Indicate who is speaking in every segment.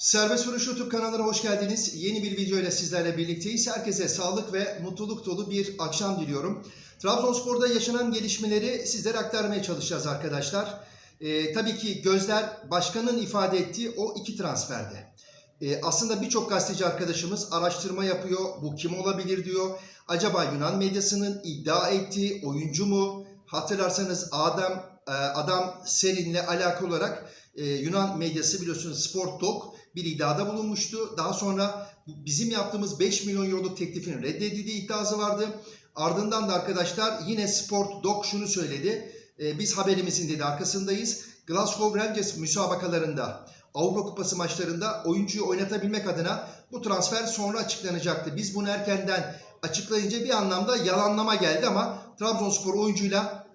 Speaker 1: Serbest Vuruş YouTube kanalına hoş geldiniz. Yeni bir video ile sizlerle birlikteyiz. Herkese sağlık ve mutluluk dolu bir akşam diliyorum. Trabzonspor'da yaşanan gelişmeleri sizlere aktarmaya çalışacağız arkadaşlar. Ee, tabii ki gözler başkanın ifade ettiği o iki transferde. Ee, aslında birçok gazeteci arkadaşımız araştırma yapıyor. Bu kim olabilir diyor. Acaba Yunan medyasının iddia ettiği oyuncu mu? Hatırlarsanız Adam e, Adam Serin'le alakalı olarak e, Yunan medyası biliyorsunuz Sport Dog bir iddiada bulunmuştu. Daha sonra bizim yaptığımız 5 milyon euroluk teklifin reddedildiği iddiası vardı. Ardından da arkadaşlar yine Sport Dog şunu söyledi. E, biz haberimizin dedi arkasındayız. Glasgow Rangers müsabakalarında Avrupa Kupası maçlarında oyuncuyu oynatabilmek adına bu transfer sonra açıklanacaktı. Biz bunu erkenden açıklayınca bir anlamda yalanlama geldi ama Trabzonspor oyuncuyla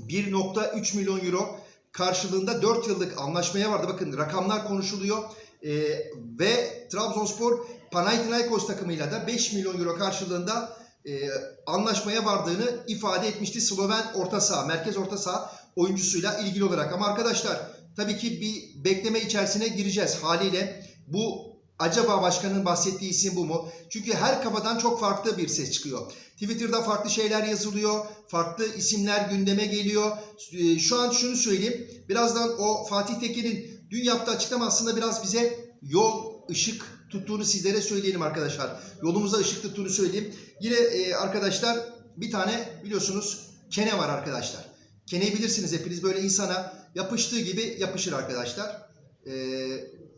Speaker 1: 1.3 milyon euro karşılığında 4 yıllık anlaşmaya vardı. Bakın rakamlar konuşuluyor. Ee, ve Trabzonspor Panathinaikos takımıyla da 5 milyon euro karşılığında e, anlaşmaya vardığını ifade etmişti Sloven orta saha, merkez orta saha oyuncusuyla ilgili olarak. Ama arkadaşlar tabii ki bir bekleme içerisine gireceğiz haliyle. Bu acaba başkanın bahsettiği isim bu mu? Çünkü her kafadan çok farklı bir ses çıkıyor. Twitter'da farklı şeyler yazılıyor, farklı isimler gündeme geliyor. Ee, Şu an şunu söyleyeyim, birazdan o Fatih Tekin'in dün yaptığı açıklama aslında biraz bize yol, ışık tuttuğunu sizlere söyleyelim arkadaşlar. Yolumuza ışık tuttuğunu söyleyeyim. Yine e, arkadaşlar bir tane biliyorsunuz kene var arkadaşlar. Keneyi bilirsiniz hepiniz böyle insana yapıştığı gibi yapışır arkadaşlar. Ee,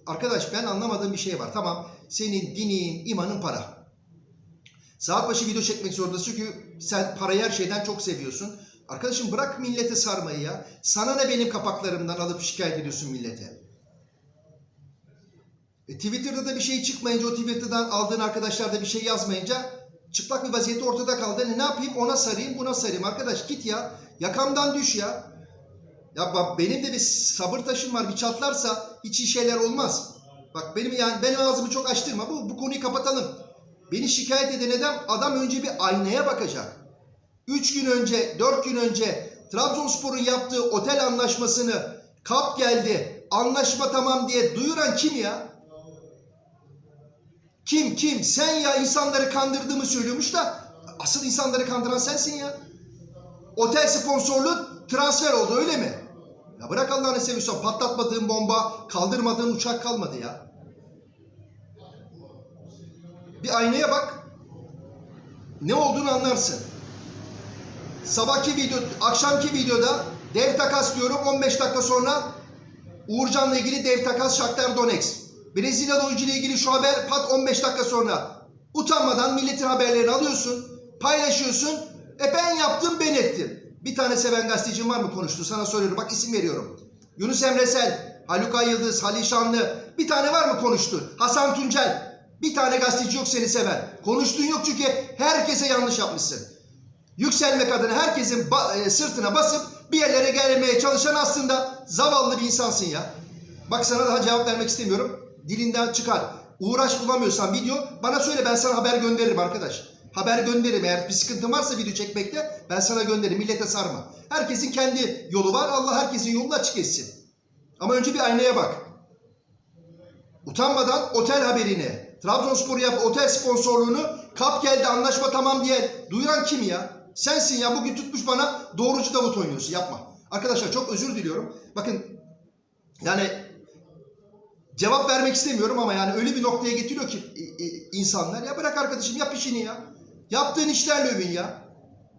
Speaker 1: arkadaş ben anlamadığım bir şey var. Tamam senin dinin, imanın para. Saat başı video çekmek zorundasın çünkü sen parayı her şeyden çok seviyorsun. Arkadaşım bırak millete sarmayı ya. Sana ne benim kapaklarımdan alıp şikayet ediyorsun millete. E, Twitter'da da bir şey çıkmayınca o Twitter'dan aldığın arkadaşlar da bir şey yazmayınca çıplak bir vaziyette ortada kaldı. Ne, ne yapayım ona sarayım buna sarayım. Arkadaş git ya. Yakamdan düş ya. Ya bak benim de bir sabır taşım var. Bir çatlarsa hiç iyi şeyler olmaz. Bak benim yani benim ağzımı çok açtırma. Bu, bu konuyu kapatalım. Beni şikayet eden adam, adam önce bir aynaya bakacak. Üç gün önce, dört gün önce Trabzonspor'un yaptığı otel anlaşmasını kap geldi, anlaşma tamam diye duyuran kim ya? Kim kim? Sen ya insanları kandırdığımı söylüyormuş da asıl insanları kandıran sensin ya. Otel sponsorlu transfer oldu öyle mi? Ya bırak Allah'ını seviyorsan patlatmadığın bomba, kaldırmadığın uçak kalmadı ya. Bir aynaya bak. Ne olduğunu anlarsın. Sabahki video, akşamki videoda dev takas diyorum 15 dakika sonra Uğurcan'la ilgili dev takas Shakhtar Donetsk. Brezilyalı oyuncu ile ilgili şu haber pat 15 dakika sonra. Utanmadan milletin haberlerini alıyorsun, paylaşıyorsun. E ben yaptım ben ettim. Bir tane seven gazetecim var mı konuştu? Sana soruyorum. Bak isim veriyorum. Yunus Emresel, Haluk Ay Yıldız, Halil Şanlı. Bir tane var mı konuştu? Hasan Tuncel. Bir tane gazeteci yok seni seven. Konuştuğun yok çünkü herkese yanlış yapmışsın. Yükselmek adına herkesin ba- e, sırtına basıp bir yerlere gelmeye çalışan aslında zavallı bir insansın ya. Bak sana daha cevap vermek istemiyorum. Dilinden çıkar. Uğraş bulamıyorsan video bana söyle ben sana haber gönderirim arkadaş. Haber gönderirim. Eğer bir sıkıntın varsa video çekmekte ben sana gönderirim. Millete sarma. Herkesin kendi yolu var. Allah herkesin yolunu açık etsin. Ama önce bir aynaya bak. Utanmadan otel haberini, Trabzonspor yap otel sponsorluğunu, kap geldi anlaşma tamam diye duyuran kim ya? Sensin ya bugün tutmuş bana doğrucu Davut oynuyorsun yapma. Arkadaşlar çok özür diliyorum. Bakın yani cevap vermek istemiyorum ama yani öyle bir noktaya getiriyor ki e, e, insanlar ya bırak arkadaşım yap işini ya. Yaptığın işlerle övün ya.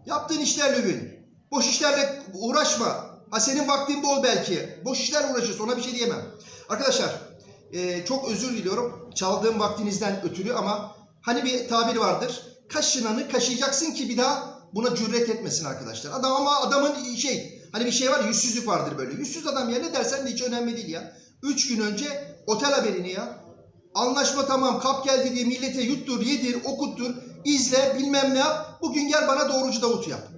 Speaker 1: Yaptığın işlerle övün. Boş işlerle uğraşma. Ha senin vaktin bol belki. Boş işlerle uğraşıyorsun ona bir şey diyemem. Arkadaşlar e, çok özür diliyorum çaldığım vaktinizden ötürü ama hani bir tabir vardır. Kaşınanı kaşıyacaksın ki bir daha buna cüret etmesin arkadaşlar. Adam ama adamın şey hani bir şey var yüzsüzlük vardır böyle. Yüzsüz adam ya ne dersen de hiç önemli değil ya. Üç gün önce otel haberini ya. Anlaşma tamam kap geldi diye millete yuttur, yedir, okuttur, izle bilmem ne yap. Bugün gel bana doğrucu Davut yap.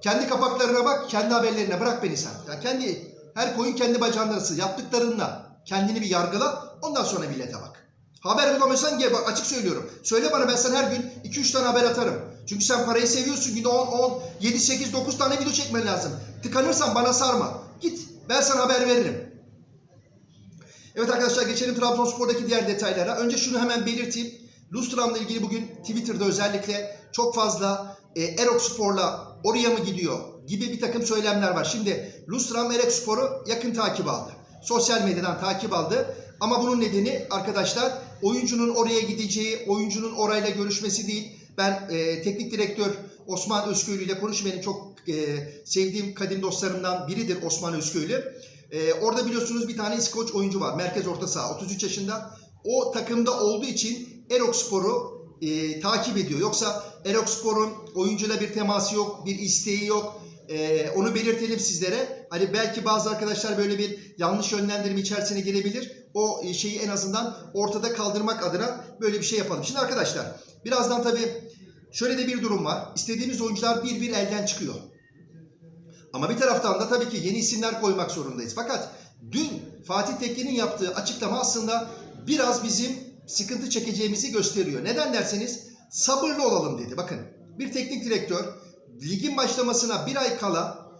Speaker 1: Kendi kapaklarına bak, kendi haberlerine bırak beni sen. Ya kendi her koyun kendi bacağından ısır. Yaptıklarınla kendini bir yargıla. Ondan sonra millete bak. Haber bulamıyorsan gel bak açık söylüyorum. Söyle bana ben sana her gün 2-3 tane haber atarım. Çünkü sen parayı seviyorsun. Günde 10, 10, 7, 8, 9 tane video çekmen lazım. Tıkanırsan bana sarma. Git ben sana haber veririm. Evet arkadaşlar geçelim Trabzonspor'daki diğer detaylara. Önce şunu hemen belirteyim. Lustram'la ilgili bugün Twitter'da özellikle çok fazla e, Erok oraya mı gidiyor gibi bir takım söylemler var. Şimdi Lustram Erok Spor'u yakın takip aldı. Sosyal medyadan takip aldı. Ama bunun nedeni arkadaşlar oyuncunun oraya gideceği, oyuncunun orayla görüşmesi değil. Ben e, teknik direktör Osman Özköylü ile konuşup çok e, sevdiğim kadim dostlarımdan biridir Osman Özköylü. E, orada biliyorsunuz bir tane İskoç oyuncu var. Merkez orta saha 33 yaşında. O takımda olduğu için Erok Spor'u e, takip ediyor. Yoksa Erok Spor'un oyuncuyla bir teması yok, bir isteği yok. E, onu belirtelim sizlere. Hani belki bazı arkadaşlar böyle bir yanlış yönlendirme içerisine girebilir. O e, şeyi en azından ortada kaldırmak adına böyle bir şey yapalım. Şimdi arkadaşlar birazdan tabii şöyle de bir durum var. İstediğimiz oyuncular bir bir elden çıkıyor. Ama bir taraftan da tabii ki yeni isimler koymak zorundayız. Fakat dün Fatih Tekke'nin yaptığı açıklama aslında biraz bizim sıkıntı çekeceğimizi gösteriyor. Neden derseniz sabırlı olalım dedi. Bakın bir teknik direktör ligin başlamasına bir ay kala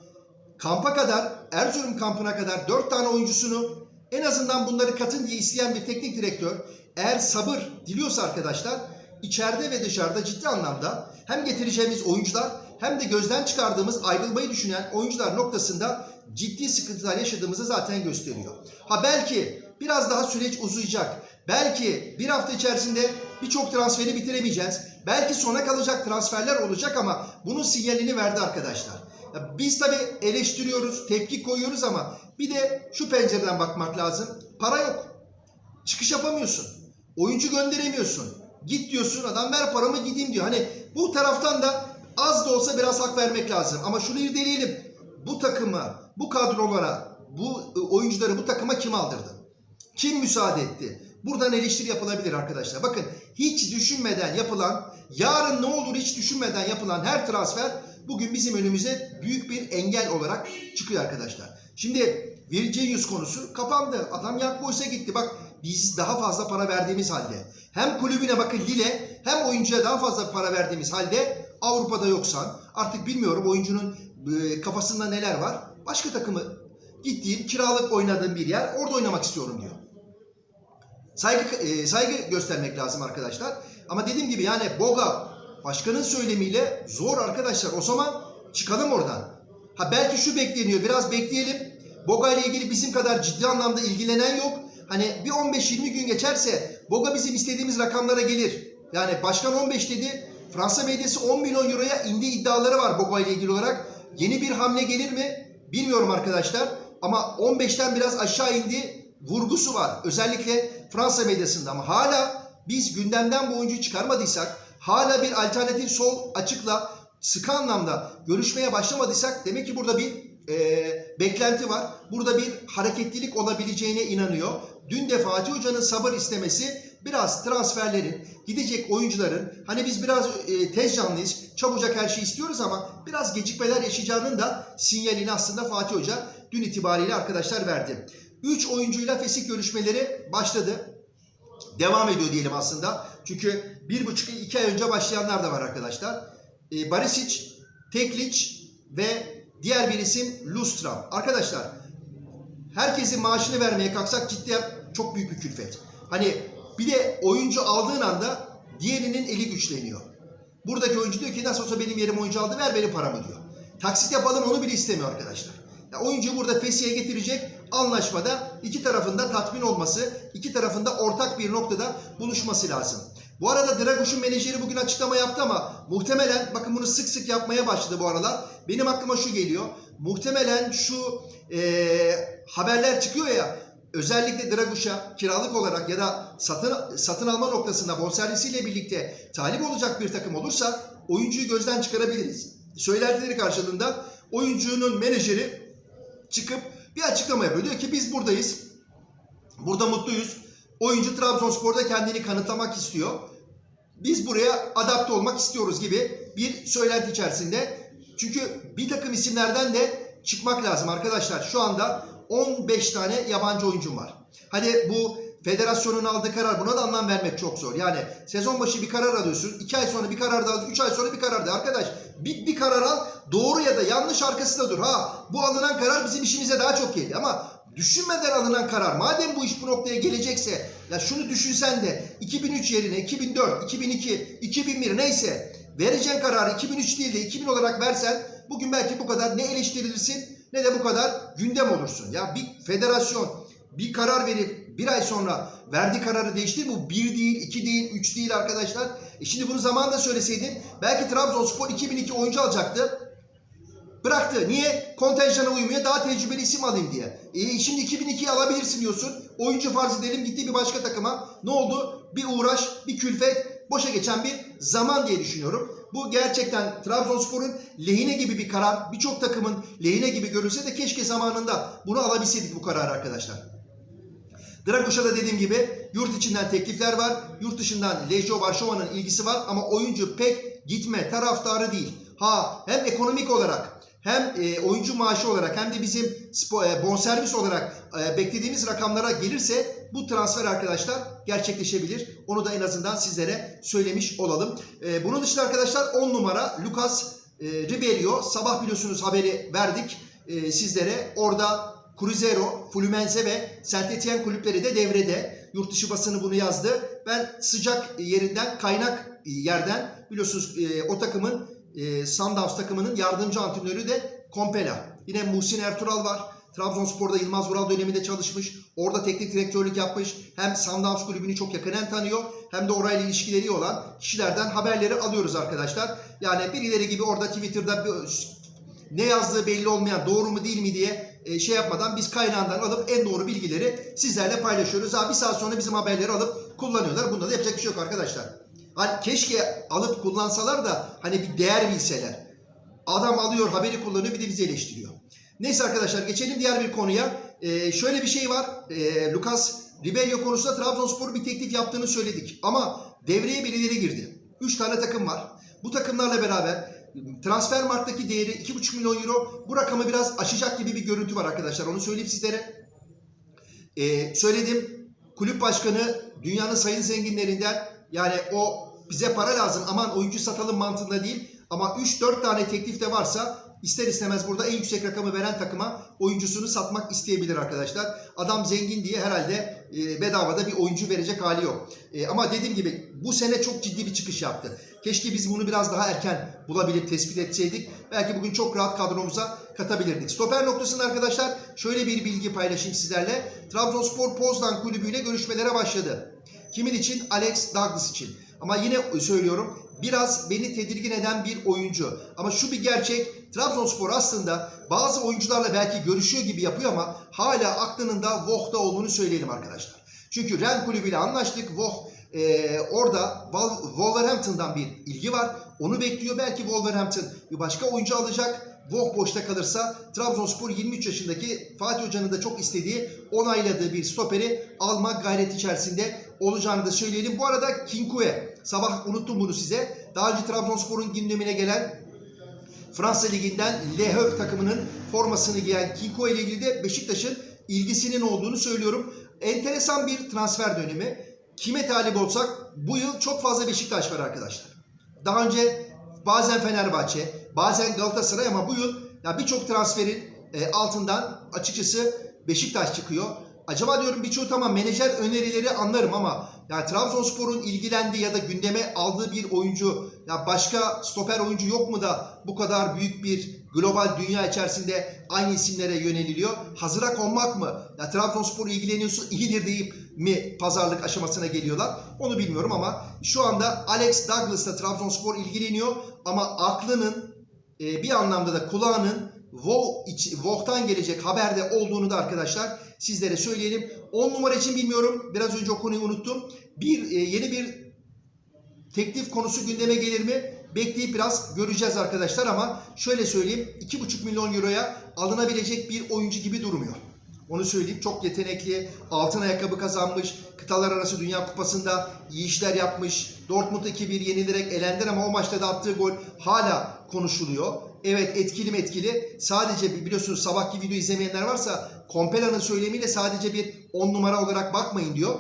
Speaker 1: kampa kadar Erzurum kampına kadar dört tane oyuncusunu en azından bunları katın diye isteyen bir teknik direktör eğer sabır diliyorsa arkadaşlar içeride ve dışarıda ciddi anlamda hem getireceğimiz oyuncular hem de gözden çıkardığımız ayrılmayı düşünen oyuncular noktasında ciddi sıkıntılar yaşadığımızı zaten gösteriyor. Ha belki biraz daha süreç uzayacak. Belki bir hafta içerisinde birçok transferi bitiremeyeceğiz. Belki sona kalacak transferler olacak ama bunun sinyalini verdi arkadaşlar. Ya biz tabi eleştiriyoruz, tepki koyuyoruz ama bir de şu pencereden bakmak lazım. Para yok. Çıkış yapamıyorsun. Oyuncu gönderemiyorsun. Git diyorsun adam ver paramı gideyim diyor. Hani bu taraftan da az da olsa biraz hak vermek lazım. Ama şunu irdeleyelim. Bu takımı, bu kadrolara, bu e, oyuncuları bu takıma kim aldırdı? Kim müsaade etti? Buradan eleştiri yapılabilir arkadaşlar. Bakın hiç düşünmeden yapılan, yarın ne olur hiç düşünmeden yapılan her transfer bugün bizim önümüze büyük bir engel olarak çıkıyor arkadaşlar. Şimdi Virginius konusu kapandı. Adam Young Boys'a gitti. Bak biz daha fazla para verdiğimiz halde hem kulübüne bakın Lille hem oyuncuya daha fazla para verdiğimiz halde Avrupa'da yoksan artık bilmiyorum oyuncunun e, kafasında neler var. Başka takımı gittiğim kiralık oynadığım bir yer orada oynamak istiyorum diyor. Saygı e, saygı göstermek lazım arkadaşlar. Ama dediğim gibi yani Boga başkanın söylemiyle zor arkadaşlar. O zaman çıkalım oradan. Ha belki şu bekleniyor. Biraz bekleyelim. Boga ile ilgili bizim kadar ciddi anlamda ilgilenen yok. Hani bir 15-20 gün geçerse Boga bizim istediğimiz rakamlara gelir. Yani başkan 15 dedi. Fransa medyası 10 milyon euroya indi iddiaları var Boga ile ilgili olarak. Yeni bir hamle gelir mi? Bilmiyorum arkadaşlar. Ama 15'ten biraz aşağı indi vurgusu var. Özellikle Fransa medyasında ama hala biz gündemden bu oyuncuyu çıkarmadıysak, hala bir alternatif sol açıkla sıkı anlamda görüşmeye başlamadıysak demek ki burada bir e, beklenti var. Burada bir hareketlilik olabileceğine inanıyor. Dün de Fatih Hoca'nın sabır istemesi biraz transferlerin, gidecek oyuncuların hani biz biraz e, tez canlıyız, çabucak her şeyi istiyoruz ama biraz gecikmeler yaşayacağının da sinyalini aslında Fatih Hoca dün itibariyle arkadaşlar verdi. 3 oyuncuyla fesih görüşmeleri başladı. Devam ediyor diyelim aslında. Çünkü bir buçuk iki ay önce başlayanlar da var arkadaşlar. E, Barisic, Teklic ve diğer bir isim Lustram. Arkadaşlar herkesin maaşını vermeye kalksak cidden çok büyük bir külfet. Hani bir de oyuncu aldığın anda diğerinin eli güçleniyor. Buradaki oyuncu diyor ki nasıl olsa benim yerim oyuncu aldı ver benim paramı diyor. Taksit yapalım onu bile istemiyor arkadaşlar. Ya oyuncu burada fesiye getirecek anlaşmada iki tarafında tatmin olması, iki tarafında ortak bir noktada buluşması lazım. Bu arada Draguş'un menajeri bugün açıklama yaptı ama muhtemelen bakın bunu sık sık yapmaya başladı bu aralar. Benim aklıma şu geliyor. Muhtemelen şu eee, haberler çıkıyor ya özellikle Draguş'a kiralık olarak ya da satın satın alma noktasında bonservisiyle birlikte talip olacak bir takım olursa oyuncuyu gözden çıkarabiliriz. Söylentileri karşılığında oyuncunun menajeri çıkıp bir açıklama yapıyor. Diyor ki biz buradayız. Burada mutluyuz. Oyuncu Trabzonspor'da kendini kanıtlamak istiyor. Biz buraya adapte olmak istiyoruz gibi bir söylenti içerisinde. Çünkü bir takım isimlerden de çıkmak lazım arkadaşlar. Şu anda 15 tane yabancı oyuncum var. Hadi bu federasyonun aldığı karar buna da anlam vermek çok zor. Yani sezon başı bir karar alıyorsun. 2 ay sonra bir karar da alıyorsun. 3 ay sonra bir karar da. Arkadaş bir, bir karar al. Doğru ya da yanlış arkasında dur. Ha bu alınan karar bizim işimize daha çok geliyor. Ama düşünmeden alınan karar. Madem bu iş bu noktaya gelecekse ya şunu düşünsen de 2003 yerine 2004, 2002, 2001 neyse vereceğin kararı 2003 değil de 2000 olarak versen bugün belki bu kadar ne eleştirilirsin ne de bu kadar gündem olursun. Ya bir federasyon bir karar verip bir ay sonra verdiği kararı değiştir. Bu bir değil, iki değil, üç değil arkadaşlar. E şimdi bunu zamanında söyleseydin belki Trabzonspor 2002 oyuncu alacaktı. Bıraktı. Niye? Kontenjana uymuyor. Daha tecrübeli isim alayım diye. E şimdi 2002'yi alabilirsin diyorsun. Oyuncu farz edelim gitti bir başka takıma. Ne oldu? Bir uğraş, bir külfet, boşa geçen bir zaman diye düşünüyorum. Bu gerçekten Trabzonspor'un lehine gibi bir karar. Birçok takımın lehine gibi görülse de keşke zamanında bunu alabilseydik bu kararı arkadaşlar. Draguş'a da dediğim gibi yurt içinden teklifler var. Yurt dışından Lejio Varşova'nın ilgisi var ama oyuncu pek gitme taraftarı değil. Ha hem ekonomik olarak hem e, oyuncu maaşı olarak hem de bizim e, bonservis olarak e, beklediğimiz rakamlara gelirse bu transfer arkadaşlar gerçekleşebilir. Onu da en azından sizlere söylemiş olalım. E, bunun dışında arkadaşlar 10 numara Lucas e, Ribeiro sabah biliyorsunuz haberi verdik e, sizlere. Orada Cruzeiro, Fluminense ve Saint Etienne kulüpleri de devrede. Yurt dışı basını bunu yazdı. Ben sıcak yerinden, kaynak yerden biliyorsunuz e, o takımın e, Sundowns takımının yardımcı antrenörü de Kompela. Yine Muhsin Ertuğral var. Trabzonspor'da Yılmaz Vural döneminde çalışmış. Orada teknik direktörlük yapmış. Hem Sundowns kulübünü çok yakından tanıyor. Hem de orayla ilişkileri olan kişilerden haberleri alıyoruz arkadaşlar. Yani birileri gibi orada Twitter'da ne yazdığı belli olmayan doğru mu değil mi diye e, şey yapmadan biz kaynağından alıp en doğru bilgileri sizlerle paylaşıyoruz. Ha bir saat sonra bizim haberleri alıp kullanıyorlar. Bunda da yapacak bir şey yok arkadaşlar. Hani keşke alıp kullansalar da hani bir değer bilseler. Adam alıyor haberi kullanıyor bir de bizi eleştiriyor. Neyse arkadaşlar geçelim diğer bir konuya. Ee, şöyle bir şey var. Ee, Lucas Ribeiro konusunda Trabzonspor bir teklif yaptığını söyledik. Ama devreye birileri girdi. 3 tane takım var. Bu takımlarla beraber transfer marktaki değeri 2,5 milyon euro. Bu rakamı biraz aşacak gibi bir görüntü var arkadaşlar. Onu söyleyeyim sizlere. Ee, söyledim. Kulüp başkanı dünyanın sayın zenginlerinden yani o bize para lazım aman oyuncu satalım mantığında değil. Ama 3-4 tane teklif de varsa ister istemez burada en yüksek rakamı veren takıma oyuncusunu satmak isteyebilir arkadaşlar. Adam zengin diye herhalde e, bedavada bir oyuncu verecek hali yok. E, ama dediğim gibi bu sene çok ciddi bir çıkış yaptı. Keşke biz bunu biraz daha erken bulabilip tespit etseydik. Belki bugün çok rahat kadromuza katabilirdik. Stoper noktasında arkadaşlar şöyle bir bilgi paylaşayım sizlerle. Trabzonspor Poznan kulübüyle görüşmelere başladı. Kimin için? Alex Douglas için. Ama yine söylüyorum biraz beni tedirgin eden bir oyuncu. Ama şu bir gerçek Trabzonspor aslında bazı oyuncularla belki görüşüyor gibi yapıyor ama hala aklının da Voh'da olduğunu söyleyelim arkadaşlar. Çünkü Ren kulübüyle anlaştık. Voh e, orada Wolverhampton'dan bir ilgi var. Onu bekliyor. Belki Wolverhampton bir başka oyuncu alacak. Voh boşta kalırsa Trabzonspor 23 yaşındaki Fatih Hoca'nın da çok istediği, onayladığı bir stoperi alma gayreti içerisinde olacağını da söyleyelim. Bu arada Kinkue, sabah unuttum bunu size. Daha önce Trabzonspor'un gündemine gelen Fransa Ligi'nden Le Havre takımının formasını giyen Kinkue ile ilgili de Beşiktaş'ın ilgisinin olduğunu söylüyorum. Enteresan bir transfer dönemi. Kime talip olsak bu yıl çok fazla Beşiktaş var arkadaşlar. Daha önce bazen Fenerbahçe, bazen Galatasaray ama bu yıl ya birçok transferin e, altından açıkçası Beşiktaş çıkıyor. Acaba diyorum birçoğu tamam menajer önerileri anlarım ama yani Trabzonspor'un ilgilendiği ya da gündeme aldığı bir oyuncu ya başka stoper oyuncu yok mu da bu kadar büyük bir global dünya içerisinde aynı isimlere yöneliliyor? Hazıra konmak mı? Ya Trabzonspor ilgileniyorsa iyidir deyip mi pazarlık aşamasına geliyorlar? Onu bilmiyorum ama şu anda Alex Douglas'la Trabzonspor ilgileniyor ama aklının e, bir anlamda da kulağının Voh'tan gelecek haberde olduğunu da arkadaşlar sizlere söyleyelim. 10 numara için bilmiyorum. Biraz önce o konuyu unuttum. Bir e, yeni bir teklif konusu gündeme gelir mi? Bekleyip biraz göreceğiz arkadaşlar ama şöyle söyleyeyim 2,5 milyon euroya alınabilecek bir oyuncu gibi durmuyor. Onu söyleyeyim. Çok yetenekli. Altın ayakkabı kazanmış. Kıtalar arası Dünya Kupası'nda iyi işler yapmış. Dortmund 2-1 yenilerek elendiler ama o maçta da attığı gol hala konuşuluyor. Evet etkili mi etkili? Sadece biliyorsunuz sabahki video izlemeyenler varsa Kompela'nın söylemiyle sadece bir 10 numara olarak bakmayın diyor.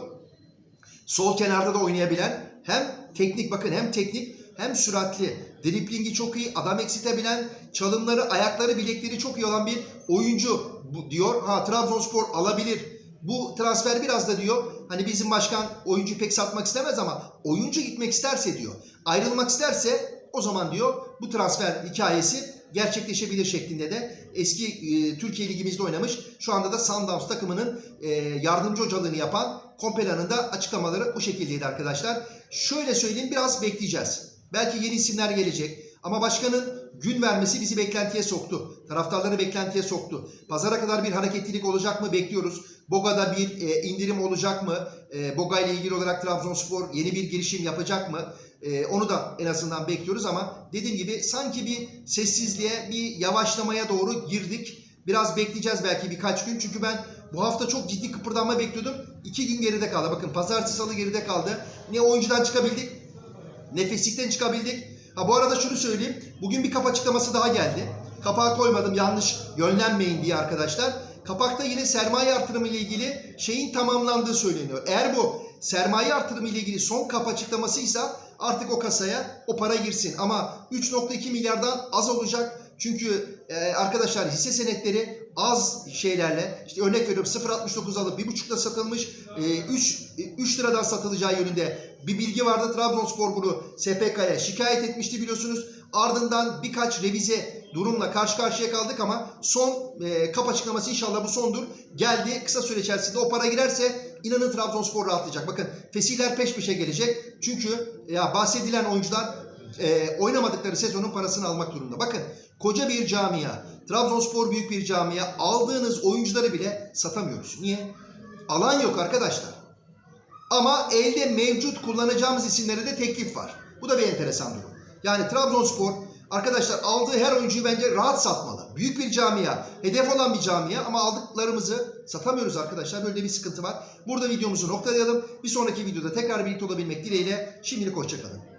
Speaker 1: Sol kenarda da oynayabilen hem teknik bakın hem teknik hem süratli, driplingi çok iyi, adam eksitebilen, çalımları, ayakları, bilekleri çok iyi olan bir oyuncu bu, diyor. Ha Trabzonspor alabilir. Bu transfer biraz da diyor hani bizim başkan oyuncu pek satmak istemez ama oyuncu gitmek isterse diyor. Ayrılmak isterse o zaman diyor bu transfer hikayesi gerçekleşebilir şeklinde de eski e, Türkiye Ligimizde oynamış. Şu anda da Sundowns takımının e, yardımcı hocalığını yapan Kompela'nın da açıklamaları bu şekildeydi arkadaşlar. Şöyle söyleyeyim biraz bekleyeceğiz. Belki yeni isimler gelecek. Ama başkanın gün vermesi bizi beklentiye soktu. Taraftarları beklentiye soktu. Pazara kadar bir hareketlilik olacak mı bekliyoruz. Boga'da bir e, indirim olacak mı? E, Boga ile ilgili olarak Trabzonspor yeni bir girişim yapacak mı? E, onu da en azından bekliyoruz ama dediğim gibi sanki bir sessizliğe, bir yavaşlamaya doğru girdik. Biraz bekleyeceğiz belki birkaç gün. Çünkü ben bu hafta çok ciddi kıpırdanma bekliyordum. İki gün geride kaldı. Bakın pazartesi salı geride kaldı. Ne oyuncudan çıkabildik, nefeslikten çıkabildik. Ha bu arada şunu söyleyeyim. Bugün bir kap açıklaması daha geldi. Kapağı koymadım yanlış yönlenmeyin diye arkadaşlar. Kapakta yine sermaye artırımı ile ilgili şeyin tamamlandığı söyleniyor. Eğer bu sermaye artırımı ile ilgili son kap açıklamasıysa artık o kasaya o para girsin. Ama 3.2 milyardan az olacak. Çünkü e, arkadaşlar hisse senetleri az şeylerle işte örnek veriyorum 0.69 alıp 1.5'da satılmış e, 3, 3 liradan satılacağı yönünde bir bilgi vardı. Trabzonspor bunu SPK'ya şikayet etmişti biliyorsunuz. Ardından birkaç revize durumla karşı karşıya kaldık ama son e, kap açıklaması inşallah bu sondur. Geldi kısa süre içerisinde o para girerse inanın Trabzonspor rahatlayacak. Bakın fesihler peş peşe gelecek. Çünkü ya bahsedilen oyuncular e, oynamadıkları sezonun parasını almak durumunda. Bakın koca bir camia, Trabzonspor büyük bir camia aldığınız oyuncuları bile satamıyoruz. Niye? Alan yok arkadaşlar. Ama elde mevcut kullanacağımız isimlere de teklif var. Bu da bir enteresan durum. Yani Trabzonspor arkadaşlar aldığı her oyuncuyu bence rahat satmalı. Büyük bir camia, hedef olan bir camia ama aldıklarımızı satamıyoruz arkadaşlar. Böyle bir sıkıntı var. Burada videomuzu noktalayalım. Bir sonraki videoda tekrar birlikte olabilmek dileğiyle şimdilik hoşçakalın.